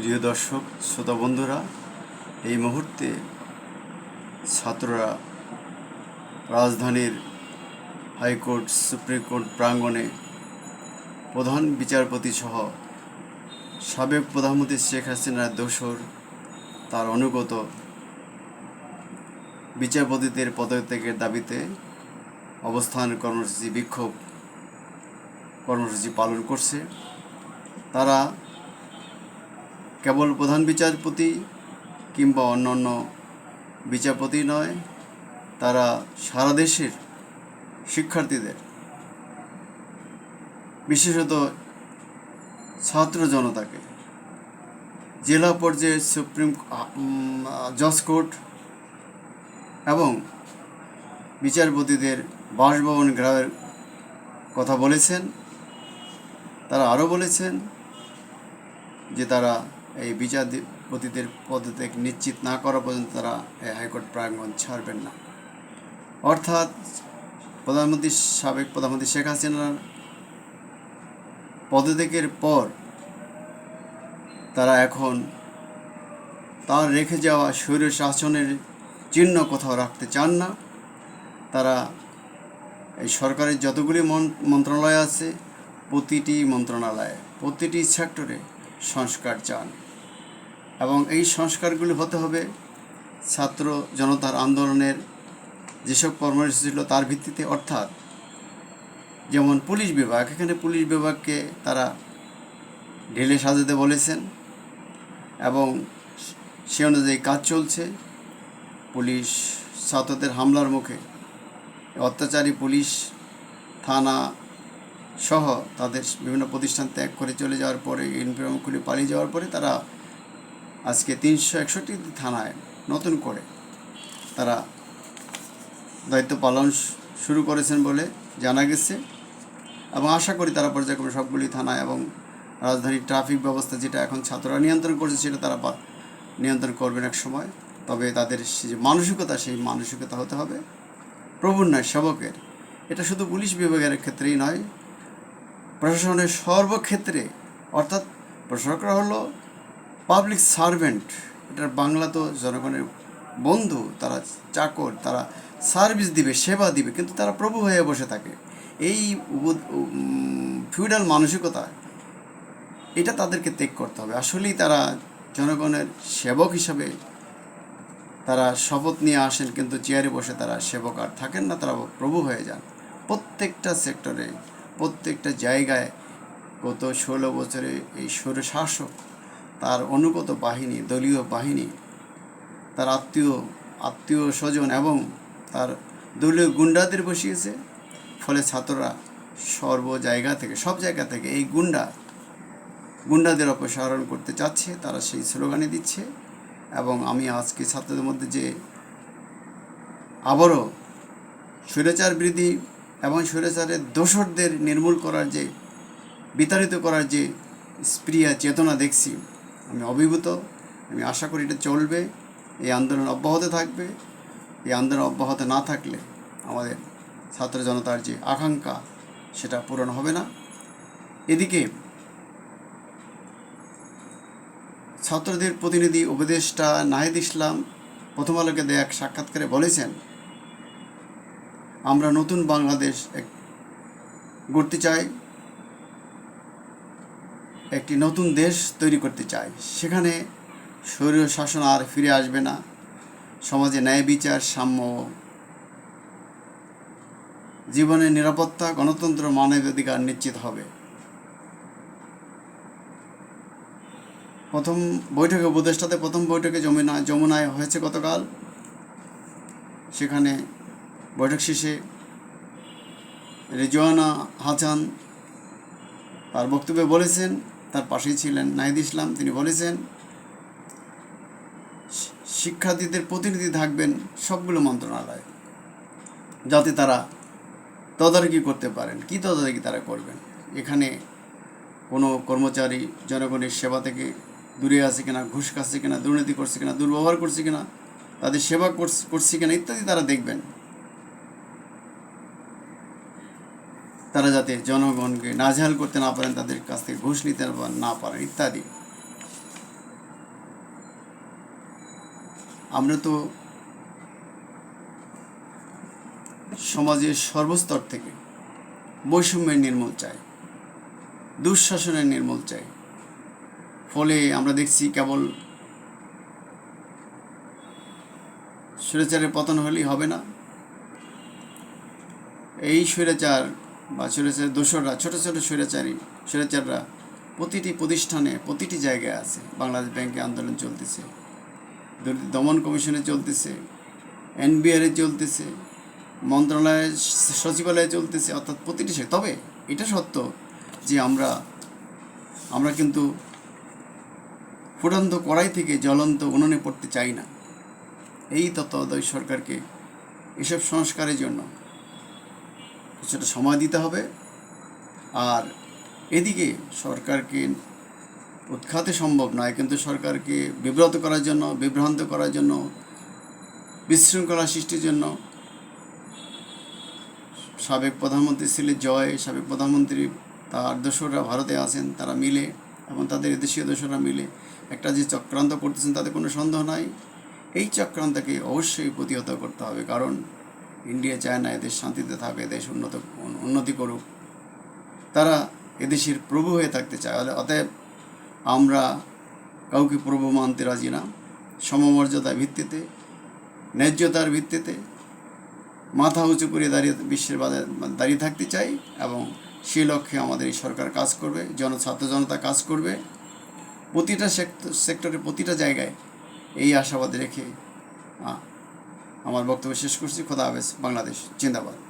প্রিয় দর্শক, শ্রোতা বন্ধুরা, এই মুহূর্তে ছাত্ররা রাজধানীর হাইকোর্ট, সুপ্রিম কোর্ট প্রাঙ্গণে প্রধান বিচারপতি সহ সাবেক প্রধানমন্ত্রী শেখ হাসিনার দোসর, তার অনুগত বিচারপতিদের পদত্যাগের দাবিতে অবস্থান কর্মসূচি বিক্ষোভ কর্মসূচি পালন করছে। তারা কেবল প্রধান বিচারপতি কিংবা অন্যান্য বিচারপতি নয়, তারা সারা দেশের শিক্ষার্থীদের, বিশেষত ছাত্র জনতাকে, জেলা পর্যায়ে সুপ্রিম জজ কোর্ট এবং বিচারপতিদের বাসভবন গ্রামের কথা বলেছেন। তারা আরও বলেছেন যে তারা এই বিচারপতিদের পদত্যাগ নিশ্চিত না করা পর্যন্ত তারা এই হাইকোর্ট প্রাঙ্গণ ছাড়বেন না। অর্থাৎ প্রধানমন্ত্রী, সাবেক প্রধানমন্ত্রী শেখ হাসিনার পদত্যাগের পর তারা এখন তার রেখে যাওয়া স্বৈর শাসনের চিহ্ন কোথাও রাখতে চান না। তারা এই সরকারের যতগুলি মন- মন্ত্রণালয় আছে, প্রতিটি মন্ত্রণালয়ে, প্রতিটি সেক্টরে সংস্কার চান। এবং এই সংস্কারগুলি হতে হবে ছাত্র জনতার আন্দোলনের যেসব কর্মসূচি ছিল তার ভিত্তিতে। অর্থাৎ যেমন পুলিশ বিভাগ, এখানে পুলিশ বিভাগকে তারা ঢেলে সাজাতে বলেছেন এবং সে অনুযায়ী কাজ চলছে। পুলিশ ছাত্রদের হামলার মুখে অত্যাচারী পুলিশ থানা সহ তাদের বিভিন্ন প্রতিষ্ঠান ত্যাগ করে চলে যাওয়ার পরে ইউনিফর্ম পালিয়ে যাওয়ার পরে তারা আজকে তিনশো একষট্টি থানায় নতুন করে তারা দায়িত্ব পালন শুরু করেছেন বলে জানা গেছে এবং আশা করি তারা পর্যায়ক্রমে সবগুলি থানা এবং রাজধানীর ট্রাফিক ব্যবস্থা যেটা এখন ছাত্ররা নিয়ন্ত্রণ করছে সেটা তারা নিয়ন্ত্রণ করবেন এক সময়। তবে তাদের যে মানসিকতা, সেই মানসিকতা হতে হবে। প্রভুর নয়, সেবকের। এটা শুধু পুলিশ বিভাগের ক্ষেত্রেই নয়, প্রশাসনের সর্বক্ষেত্রে। অর্থাৎ প্রশাসকরা হলো পাবলিক সার্ভেন্ট এটার বাংলা তো জনগণের বন্ধু, তারা চাকর, তারা সার্ভিস দিবে, সেবা দিবে, কিন্তু তারা প্রভু হয়ে বসে থাকে। এই ফিউডাল মানসিকতা, এটা তাদেরকে ত্যাগ করতে হবে। আসলেই তারা জনগণের সেবক হিসাবে তারা শপথ নিয়ে আসেন, কিন্তু চেয়ারে বসে তারা সেবক আর থাকেন না, তারা প্রভু হয়ে যান। প্রত্যেকটা সেক্টরে প্রত্যেকটা জায়গায় গত ষোলো বছরে এই স্বৈরশাসক তার অনুগত বাহিনী, দলীয় বাহিনী, তার আত্মীয় আত্মীয় স্বজন এবং তার দলীয় গুন্ডাদের বসিয়েছে। ফলে ছাত্ররা সর্ব জায়গা থেকে, সব জায়গা থেকে এই গুন্ডা, গুন্ডাদের অপসারণ করতে চাচ্ছে, তারা সেই স্লোগানই দিচ্ছে এবং আমি আজকে ছাত্রদের মধ্যে যে আবারও স্বৈরাচার বৃদ্ধি এবং স্বৈরাচারের দোসরদের নির্মূল করার যে, বিতাড়িত করার যে স্প্রিয়া, চেতনা দেখছি আমি অভিভূত, আমি আশা করি এটা চলবে, এই আন্দোলন অব্যাহত থাকবে। এই আন্দোলন অব্যাহত না থাকলে আমাদের ছাত্র জনতার যে আকাঙ্ক্ষা, সেটা পূরণ হবে না। এদিকে ছাত্রদের প্রতিনিধি উপদেষ্টা নাহিদ ইসলাম প্রথম আলোকে দেয়া এক সাক্ষাৎকারে বলেছেন, আমরা নতুন বাংলাদেশ গড়তে চাই। একটি নতুন দেশ তৈরি করতে চাই সেখানে শরীর শাসন আর ফিরে আসবে না। সমাজে ন্যায় বিচার, সাম্য, জীবনের নিরাপত্তা, গণতন্ত্র মানবাধিকার নিশ্চিত হবে। প্রথম বৈঠকে উপদেষ্টাতে প্রথম বৈঠকে যমুনা, যমুনায় হয়েছে গতকাল। সেখানে বৈঠক শেষে রেজওয়ানা হাসান তার বক্তব্যে বলেছেন তার পাশেই ছিলেন নাহিদ ইসলাম। তিনি বলেছেন, শিক্ষার্থীদের প্রতিনিধি থাকবেন সবগুলো মন্ত্রণালয়, যাতে তারা তদারকি করতে পারেন। কী তদারকি তারা করবেন? এখানে কোনো কর্মচারী জনগণের সেবা থেকে দূরে আছে কিনা, ঘুষ খাচ্ছে কিনা, দুর্নীতি করছে কিনা, দুর্ব্যবহার করছে কিনা, তাদের সেবা করছে করছে কিনা ইত্যাদি তারা দেখবেন। তারা যাতে জনগণকে নাজেহাল করতে না পারেন, তাদের কাছ থেকে ঘুষ নিতে না পারেন, ইত্যাদি। আমরা তো সমাজের সর্বস্তর থেকে বৈষম্যের নির্মূল চাই, দুঃশাসনের নির্মূল চাই। ফলে আমরা দেখছি কেবল স্বৈরাচারের পতন হলেই হবে না। এই স্বৈরাচার বা স্বৈরাচারের দোসররা, ছোটো ছোটো স্বৈরাচারী, স্বৈরাচাররা প্রতিটি প্রতিষ্ঠানে, প্রতিটি জায়গায় আছে। বাংলাদেশ ব্যাংকে আন্দোলন চলতেছে। দুর্নীতি দমন কমিশনে চলতেছে। এনবিআরে চলতেছে। মন্ত্রণালয়ের সচিবালয়ে চলতেছে। অর্থাৎ প্রতিটি তবে এটা সত্য যে আমরা আমরা কিন্তু ফুটন্ত কড়াই থেকে জ্বলন্ত উনুনে পড়তে চাই না। এই তত্ত্বাবধায়ক সরকারকে এসব সংস্কারের জন্য কিছুটা সময় দিতে হবে। আর এদিকে সরকারকে উৎখাতে সম্ভব নয়, কিন্তু সরকারকে বিব্রত করার জন্য, বিভ্রান্ত করার জন্য, বিশৃঙ্খলা সৃষ্টির জন্য সাবেক প্রধানমন্ত্রী ছিলেন জয়, সাবেক প্রধানমন্ত্রী তার দোসররা ভারতে আছেন, তারা মিলে এবং তাদের এদেশীয় দোসররা মিলে একটা যে চক্রান্ত করতেছেন তাতে কোনো সন্দেহ নাই। এই চক্রান্তকে অবশ্যই প্রতিহত করতে হবে, কারণ ইন্ডিয়া চায় না এদেশ শান্তিতে থাকবে এদেশ উন্নত, উন্নতি করুক। তারা এদেশের প্রভু হয়ে থাকতে চায়। অতএব- আমরা কাউকে প্রভু মানতে রাজি না। সমমর্যাদার ভিত্তিতে, ন্যায্যতার ভিত্তিতে মাথা উঁচু করে দাঁড়িয়ে, বিশ্বের বাজারে, দাঁড়িয়ে থাকতে চাই এবং সেই লক্ষ্যে আমাদের এই সরকার কাজ করবে, জন, ছাত্র জনতা কাজ করবে। প্রতিটা সেক্টর প্রতিটা জায়গায় এই আশাবাদ রেখে আমার বক্তব্য শেষ করছি। খোদা হাফেজ বাংলাদেশ জিন্দাবাদ।